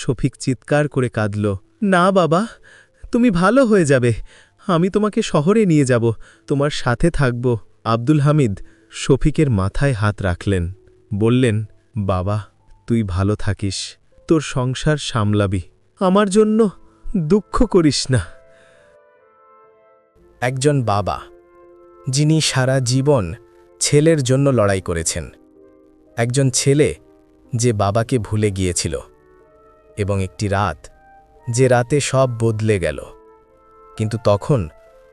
শফিক চিৎকার করে কাঁদল, না বাবা, তুমি ভালো হয়ে যাবে। আমি তোমাকে শহরে নিয়ে যাব, তোমার সাথে থাকব। আব্দুল হামিদ শফিকের মাথায় হাত রাখলেন, বললেন, বাবা, তুই ভালো থাকিস, তোর সংসার সামলাবি, আমার জন্য দুঃখ করিস না। একজন বাবা, যিনি সারা জীবন ছেলের জন্য লড়াই করেছেন, একজন ছেলে যে বাবাকে ভুলে গিয়েছিল। এবং একটি রাত, যে রাতে সব বদলে গেল। কিন্তু তখন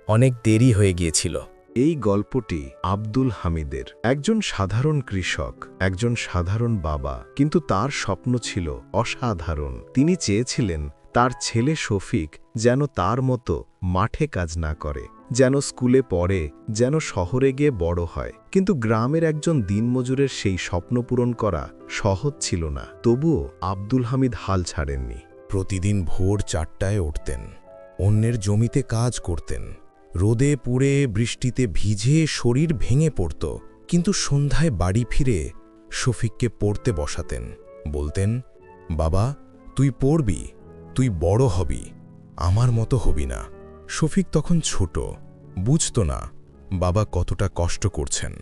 অনেক দেরি হয়ে গিয়েছিল। এই গল্পটি আব্দুল হামিদের, একজন সাধারণ কৃষক, একজন সাধারণ বাবা, কিন্তু তার স্বপ্ন ছিল অসাধারণ। তিনি চেয়েছিলেন তার ছেলে শফিক যেন তার মতো মাঠে কাজ না করে, যেন স্কুলে পড়ে, যেন শহরে গিয়ে বড় হয়। কিন্তু গ্রামের একজন দিনমজুরের সেই স্বপ্ন পূরণ করা সহজ ছিল না। তবুও আব্দুল হামিদ হাল ছাড়েননি। প্রতিদিন ভোর চারটায় উঠতেন। অন্যের জমিতে কাজ করতেন। রোদে পুড়ে বৃষ্টিতে ভিজে শরীর ভেঙে পড়ত। কিন্তু সন্ধ্যায় বাড়ি ফিরে শফিককে পড়তে বসাতেন। বলতেন, বাবা, তুই পড়বি? তুই বড় হবি, আমার মতো হবি না। শফিক তখন ছোট, বুঝত না বাবা কতটা কষ্ট করছেন।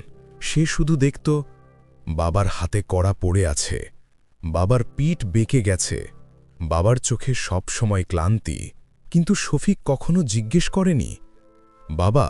সে শুধু দেখত, বাবার হাতে কড়া পড়ে আছে, বাবার পিঠ বেঁকে গেছে, বাবার চোখে সব সময় ক্লান্তি। কিন্তু শফিক কখনো জিজ্ঞেস করেনি, বাবা,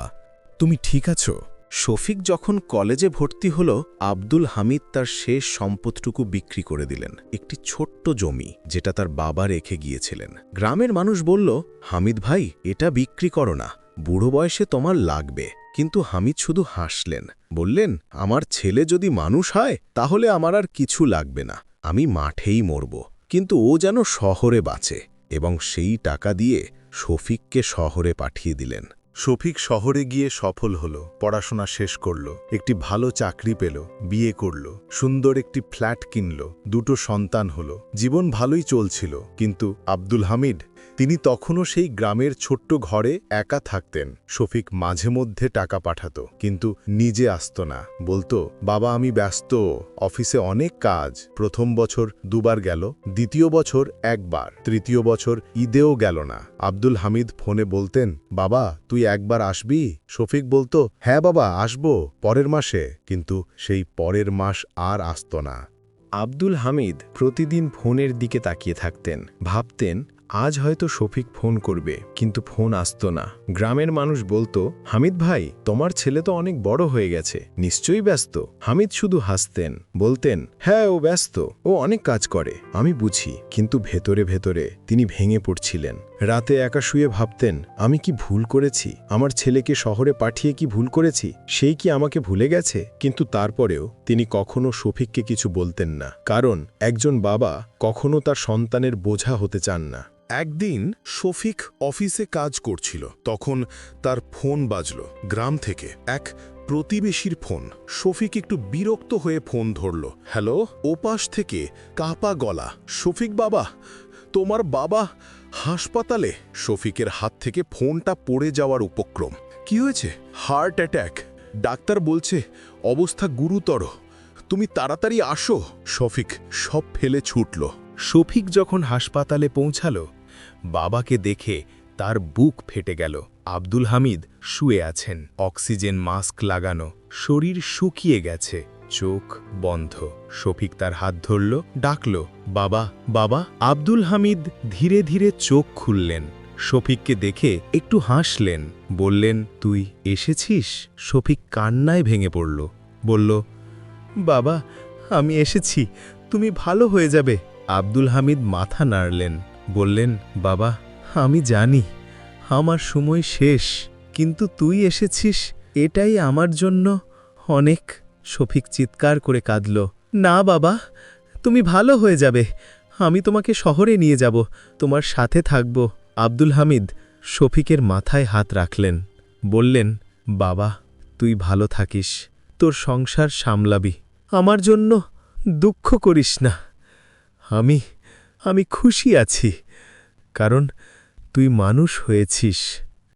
তুমি ঠিক আছো? শফিক যখন কলেজে ভর্তি হল, আব্দুল হামিদ তার শেষ সম্পদটুকু বিক্রি করে দিলেন, একটি ছোট্ট জমি যেটা তার বাবা রেখে গিয়েছিলেন। গ্রামের মানুষ বলল, হামিদ ভাই, এটা বিক্রি করো না, বুড়ো বয়সে তোমার লাগবে। কিন্তু হামিদ শুধু হাসলেন, বললেন, আমার ছেলে যদি মানুষ হয়, তাহলে আমার আর কিছু লাগবে না, আমি মাঠেই মরব। কিন্তু ও যেন শহরে বাঁচে এবং সেই টাকা দিয়ে শফিককে শহরে পাঠিয়ে দিলেন। শফিক শহরে গিয়ে সফল হলো, পড়াশোনা শেষ করল, একটি ভালো চাকরি পেল, বিয়ে করল, সুন্দর একটি ফ্ল্যাট কিনল, দুটো সন্তান হলো, জীবন ভালোই চলছিল, কিন্তু আব্দুল হামিদ তিনি তখনও সেই গ্রামের ছোট্ট ঘরে একা থাকতেন। শফিক মাঝে মধ্যে টাকা পাঠাত, কিন্তু নিজে আসত না। বলতো, বাবা, আমি ব্যস্ত, অফিসে অনেক কাজ। প্রথম বছর দুবার গেল, দ্বিতীয় বছর একবার, তৃতীয় বছর ঈদেও গেল না। আব্দুল হামিদ ফোনে বলতেন, বাবা, তুই একবার আসবি? শফিক বলতো হ্যাঁ বাবা, আসব, পরের মাসে। কিন্তু সেই পরের মাস আর আসত না। আব্দুল হামিদ প্রতিদিন ফোনের দিকে তাকিয়ে থাকতেন, ভাবতেন আজ হয়তো শফিক ফোন করবে, কিন্তু ফোন আসত না। গ্রামের মানুষ বলতো, হামিদ ভাই, তোমার ছেলে তো অনেক বড় হয়ে গেছে, নিশ্চয়ই ব্যস্ত। হামিদ শুধু হাসতেন, বলতেন হ্যাঁ ও ব্যস্ত, ও অনেক কাজ করে, আমি বুঝি। কিন্তু ভেতরে ভেতরে তিনি ভেঙে পড়ছিলেন। রাতে একা শুয়ে ভাবতেন, আমি কি ভুল করেছি? আমার ছেলেকে শহরে পাঠিয়ে কি ভুল করেছি? সেই কি আমাকে ভুলে গেছে? কিন্তু তারপরেও তিনি কখনো শফিককে কিছু বলতেন না। কারণ, একজন বাবা কখনো তার সন্তানের বোঝা হতে চান না। একদিন শফিক অফিসে কাজ করছিল। তখন তার ফোন বাজল গ্রাম থেকে। এক প্রতিবেশীর ফোন। শফিক একটু বিরক্ত হয়ে ফোন ধরল। হ্যালো, ওপাশ থেকে কাপা গলা। শফিক বাবা তোমার বাবা হাসপাতালে? শফিকের হাত থেকে ফোনটা পড়ে যাওয়ার উপক্রম। কি হয়েছে? হার্ট অ্যাট্যাক ডাক্তার বলছে, অবস্থা গুরুতর। তুমি তাড়াতাড়ি আসো। শফিক সব ফেলে ছুটল। শফিক যখন হাসপাতালে পৌঁছাল, বাবাকে দেখে তার বুক ফেটে গেল। আব্দুল হামিদ শুয়ে আছেন। অক্সিজেন মাস্ক লাগানো। শরীর শুকিয়ে গেছে। চোখ বন্ধ। শফিক তার হাত ধরল, ডাকল, বাবা বাবা। আব্দুল হামিদ ধীরে ধীরে চোখ খুললেন। শফিককে দেখে একটু হাসলেন। বললেন, তুই এসেছিস? শফিক কান্নায় ভেঙে পড়ল। বলল, বাবা, আমি এসেছি। তুমি ভালো হয়ে যাবে। আব্দুল হামিদ মাথা নাড়লেন। বললেন, বাবা, আমি জানি, আমার সময় শেষ, কিন্তু তুই এসেছিস, এটাই আমার জন্য অনেক শফিক চিৎকার করে কাঁদল, না বাবা, তুমি ভালো হয়ে যাবে। আমি তোমাকে শহরে নিয়ে যাব, তোমার সাথে থাকব। আব্দুল হামিদ শফিকের মাথায় হাত রাখলেন, বললেন, বাবা, তুই ভালো থাকিস, তোর সংসার সামলাবি। আমার জন্য দুঃখ করিস না। আমি আমি খুশি আছি, কারণ তুই মানুষ হয়েছিস।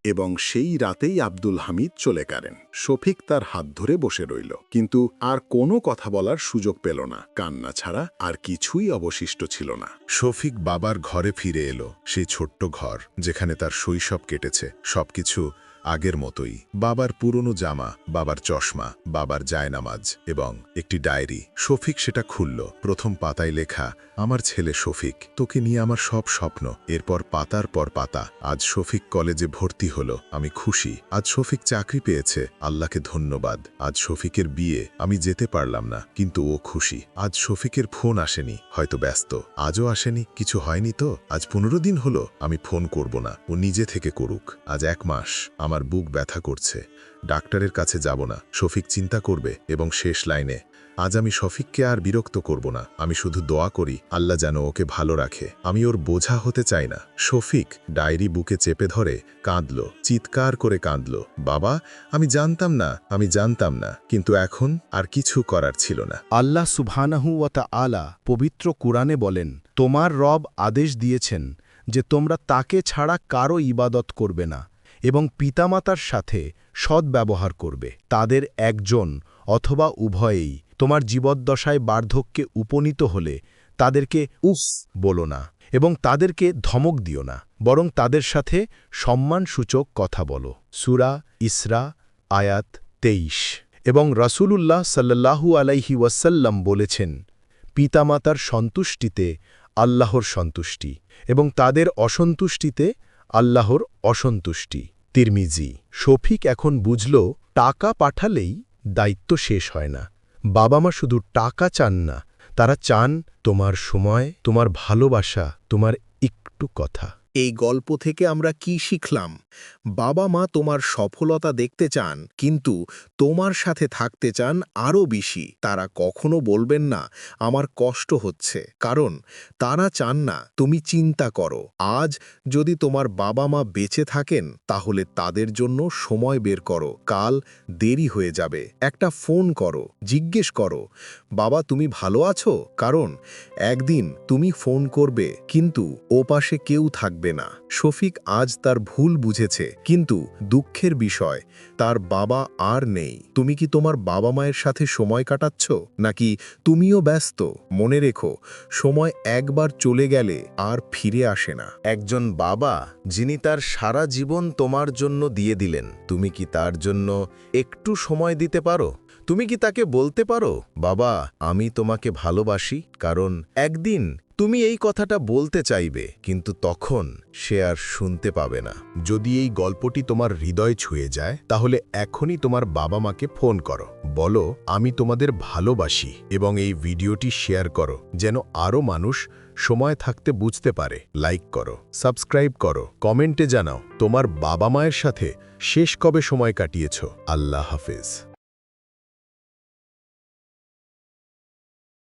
এবং সেই রাতেই আব্দুল হামিদ চলে গেলেন। শফিক তার হাত ধরে বসে রইল। কিন্তু আর কোনো কথা বলার সুযোগ পেল না। কান্না ছাড়া আর কিছুই অবশিষ্ট ছিল না। শফিক বাবার ঘরে ফিরে এলো। সেই ছোট্ট ঘর, যেখানে তার শৈশব কেটেছে। সবকিছু আগের মতোই, বাবার পুরনো জামা, বাবার চশমা, বাবার জায়নামাজ এবং একটি ডায়েরি। শফিক সেটা খুলল। প্রথম পাতায় লেখা, আমার ছেলে শফিক, তোকে নিয়ে আমার সব স্বপ্ন। এরপর পাতার পর পাতা, আজ শফিক কলেজে ভর্তি হলো, আমি খুশি। আজ শফিক চাকরি পেয়েছে, আল্লাহকে ধন্যবাদ। আজ শফিকের বিয়ে, আমি যেতে পারলাম না, কিন্তু ও খুশি। আজ শফিকের ফোন আসেনি, হয়তো ব্যস্ত। আজও আসেনি, কিছু হয়নি তো? আজ পনেরো দিন হলো, আমি ফোন করব না। ও নিজে থেকে করুক। আজ এক মাস। আমার বুক ব্যথা করছে। ডাক্তারের কাছে যাব না। শফিক চিন্তা করবে এবং শেষ লাইনে, আজ আমি শফিককে আর বিরক্ত করব না। আমি শুধু দোয়া করি, আল্লাহ যেন ওকে ভালো রাখে। আমি ওর বোঝা হতে চাই না। শফিক ডায়েরি বুকে চেপে ধরে, কাঁদল, চিৎকার করে কাঁদল, বাবা, আমি জানতাম না, আমি জানতাম না, কিন্তু এখন আর কিছু করার ছিল না। আল্লাহ সুবহানাহু ওয়াতা আলা পবিত্র কুরআনে বলেন, তোমার রব আদেশ দিয়েছেন যে তোমরা তাকে ছাড়া কারও ইবাদত করবে না। এবং পিতামাতার সাথে সদ্ব্যবহার করবে। তাদের একজন অথবা উভয়েই তোমার জীবদ্দশায় বার্ধক্যে উপনীত হলে তাদেরকে উফ বলো না এবং তাদেরকে ধমক দিও না, বরং তাদের সাথে সম্মানসূচক কথা বলো। সুরা ইসরা, আয়াত তেইশ। এবং রসুলুল্লাহ সাল্লাহু আলাইহি ওয়াসাল্লাম বলেছেন, পিতামাতার সন্তুষ্টিতে আল্লাহর সন্তুষ্টি এবং তাদের অসন্তুষ্টিতে আল্লাহর অসন্তুষ্টি। তিরমিজি, শফিক এখন বুঝল, টাকা পাঠালেই দায়িত্ব শেষ হয় না। বাবা মা শুধু টাকা চান না, তারা চান তোমার সময়, তোমার ভালোবাসা, তোমার একটু কথা। এই গল্প থেকে আমরা কি শিখলাম? বাবা মা তোমার সফলতা দেখতে চান, কিন্তু তোমার সাথে থাকতে চান আরও বেশি। তারা কখনো বলবেন না, আমার কষ্ট হচ্ছে। কারণ তারা চান না, তুমি চিন্তা করো। আজ যদি তোমার বাবা মা বেঁচে থাকেন, তাহলে তাদের জন্য সময় বের করো। কাল দেরি হয়ে যাবে। একটা ফোন করো, জিজ্ঞেস করো, বাবা, তুমি ভালো আছো? কারণ একদিন তুমি ফোন করবে, কিন্তু ওপাশে কেউ থাকবে না। শফিক আজ তার ভুল বুঝেছে, কিন্তু দুঃখের বিষয়, তার বাবা আর নেই। তুমি কি তোমার বাবা মায়ের সাথে সময় কাটাচ্ছ? নাকি তুমিও ব্যস্ত? মনে রেখো, সময় একবার চলে গেলে আর ফিরে আসে না। একজন বাবা, যিনি তার সারা জীবন তোমার জন্য দিয়ে দিলেন, তুমি কি তার জন্য একটু সময় দিতে পারো? তুমি কি তাকে বলতে পারো, বাবা, আমি তোমাকে ভালোবাসি, কারণ একদিন তুমি এই কথাটা বলতে চাইবে, কিন্তু তখন সে আর শুনতে পাবে না। যদি এই গল্পটি তোমার হৃদয় ছুঁয়ে যায়, তাহলে এখনই তোমার বাবা মাকে ফোন করো। বলো, আমি তোমাদের ভালোবাসি এবং এই ভিডিওটি শেয়ার করো, যেন আরও মানুষ সময় থাকতে বুঝতে পারে। লাইক করো, সাবস্ক্রাইব করো, কমেন্টে জানাও, তোমার বাবা মায়ের সাথে শেষ কবে সময় কাটিয়েছ। আল্লাহ হাফেজ।